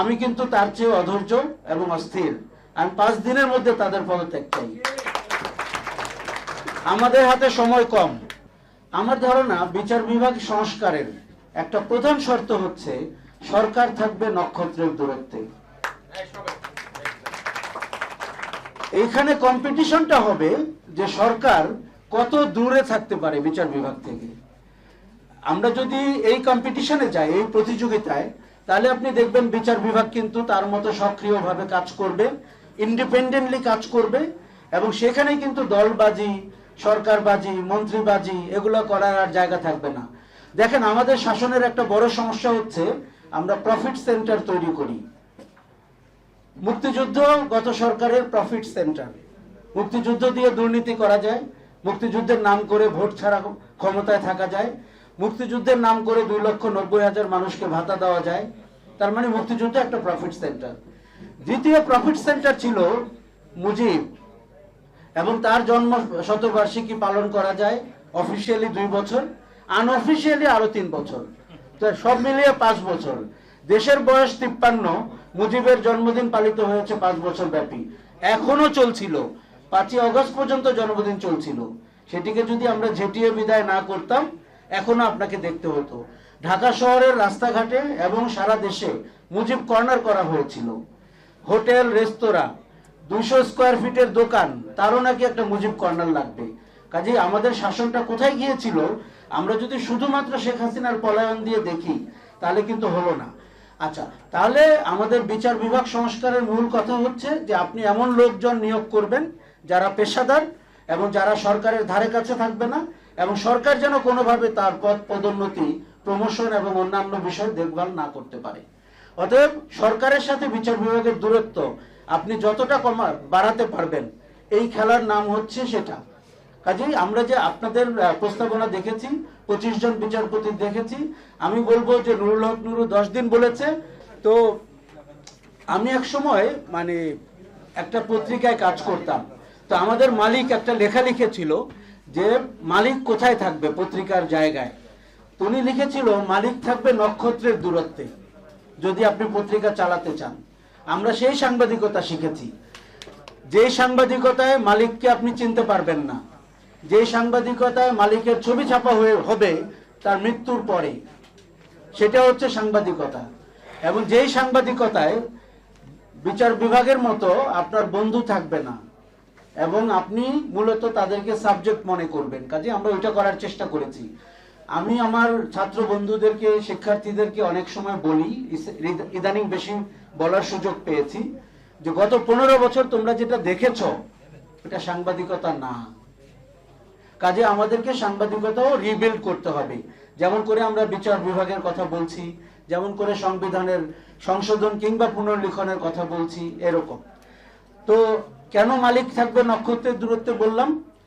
আমি কিন্তু তার চেয়ে অধৈর্য এবং অস্থির। আমি পাঁচ দিনের মধ্যে তাদের পদত্যাগ চাই। আমাদের হাতে সময় কম। আমার ধারণা বিচার বিভাগ সংস্কারের একটা প্রধান শর্ত হচ্ছে সরকার থাকবে নক্ষত্রের দূরত্বে। এইখানে কম্পিটিশনটা হবে যে সরকার কত দূরে থাকতে পারে বিচার বিভাগ থেকে। আমরা যদি এই কম্পিটিশনে যাই, এই প্রতিযোগিতায় তাহলে আপনি দেখবেন বিচার বিভাগ কিন্তু তার মতো সক্রিয়ভাবে কাজ করবে ইন্ডিপেন্ডেন্টলি কাজ করবে, এবং সেখানে কিন্তু দলবাজি, সরকারবাজি, মন্ত্রীবাজি এগুলো করার আর জায়গা থাকবে না। দেখেন, আমাদের শাসনের একটা বড় সমস্যা হচ্ছে, আমরা প্রফিট সেন্টার তৈরি করি। মুক্তিযুদ্ধ গত সরকারের প্রফিট সেন্টার মুক্তিযুদ্ধ দিয়ে দুর্নীতি করা যায়, মুক্তিযুদ্ধের নাম করে ভোট ছাড়া ক্ষমতায় থাকা যায়, মুক্তিযুদ্ধের নাম করে দুই লক্ষ নব্বই হাজার মানুষকে ভাতা দেওয়া যায় তার মানে মুক্তিযুদ্ধ একটা প্রফিট সেন্টার দ্বিতীয় প্রফিট সেন্টার ছিল মুজিব এবং তার জন্ম শতবার্ষিকী পালন করা যায় অফিসিয়ালি দুই বছর আনঅফিসিয়ালি আরও তিন বছর। তো সব মিলিয়ে পাঁচ বছর। দেশের বয়স তিপ্পান্ন, মুজিবের জন্মদিন পালিত হয়েছে পাঁচ বছর ব্যাপী। এখনও চলছিল। পাঁচই অগস্ট পর্যন্ত জন্মদিন চলছিল। সেটিকে যদি আমরা ঝেঁটিয়ে বিদায় না করতাম, এখনও আপনাকে দেখতে হতো। ঢাকা শহরের রাস্তাঘাটে এবং সারা দেশে মুজিব কর্নার করা হয়েছিল। হোটেল, রেস্তোরাঁ, দুইশো স্কোয়ার ফিটের দোকান, তারও নাকি একটা মুজিব কর্নার লাগবে। কাজেই আমাদের শাসনটা কোথায় গিয়েছিল, আমরা যদি শুধুমাত্র শেখ হাসিনার পলায়ন দিয়ে দেখি, তাহলে কিন্তু হলো না। আচ্ছা তাহলে আমাদের বিচার বিভাগ সংস্কারের মূল কথা হচ্ছে যে আপনি এমন লোকজন নিয়োগ করবেন যারা পেশাদার এবং যারা সরকারের ধারে কাছে থাকবে না, এবং সরকার যেন কোনোভাবে তার পদ পদোন্নতি প্রমোশন এবং অন্যান্য বিষয় দেখভাল না করতে পারে। অতএব সরকারের সাথে বিচার বিভাগের দূরত্ব, আপনি যতটা কমা বাড়াতে পারবেন, এই খেলার নাম হচ্ছে সেটা। কাজেই আমরা যে আপনাদের প্রস্তাবনা দেখেছি, পঁচিশ জন বিচারপতি দেখেছি, আমি বলব যে নুরুল হক নুরু দশ দিন বলেছে, তো আমি এক সময় মানে একটা পত্রিকায় কাজ করতাম, তো আমাদের মালিক একটা লেখা লিখেছিল যে মালিক কোথায় থাকবে পত্রিকার জায়গায়। উনি লিখেছিল, মালিক থাকবে নক্ষত্রের দূরত্বে, যদি আপনি পত্রিকা চালাতে চান। আমরা সেই সাংবাদিকতা শিখেছি। যে সাংবাদিকতায় মালিককে আপনি চিনতে পারবেন না, যে সাংবাদিকতায় মালিকের ছবি ছাপা হয়ে হবে তার মৃত্যুর পরে, সেটা হচ্ছে সাংবাদিকতা। এবং যেই সাংবাদিকতায় বিচার বিভাগের মতো আপনার বন্ধু থাকবে না, এবং আপনি মূলত তাদেরকে সাবজেক্ট মনে করবেন, কাজে আমরা ওইটা করার চেষ্টা করেছি। আমি আমার ছাত্র বন্ধুদেরকে, শিক্ষার্থীদেরকে অনেক সময় বলি ইদানিং বেশি বলার সুযোগ পেয়েছি, যে গত পনেরো বছর তোমরা যেটা দেখেছ, এটা সাংবাদিকতা না। কাজে আমাদেরকে সাংবাদিকতাও রিবিল্ড করতে হবে। যেমন করে আমরা বিচার বিভাগের কথা বলছি, যেমন করে সংবিধানের সংশোধন কিংবা পুনর্লিখনের কথা বলছি, এরকম। তো কেন মালিক থাকবে নক্ষত্রের দূরত্বে বললাম?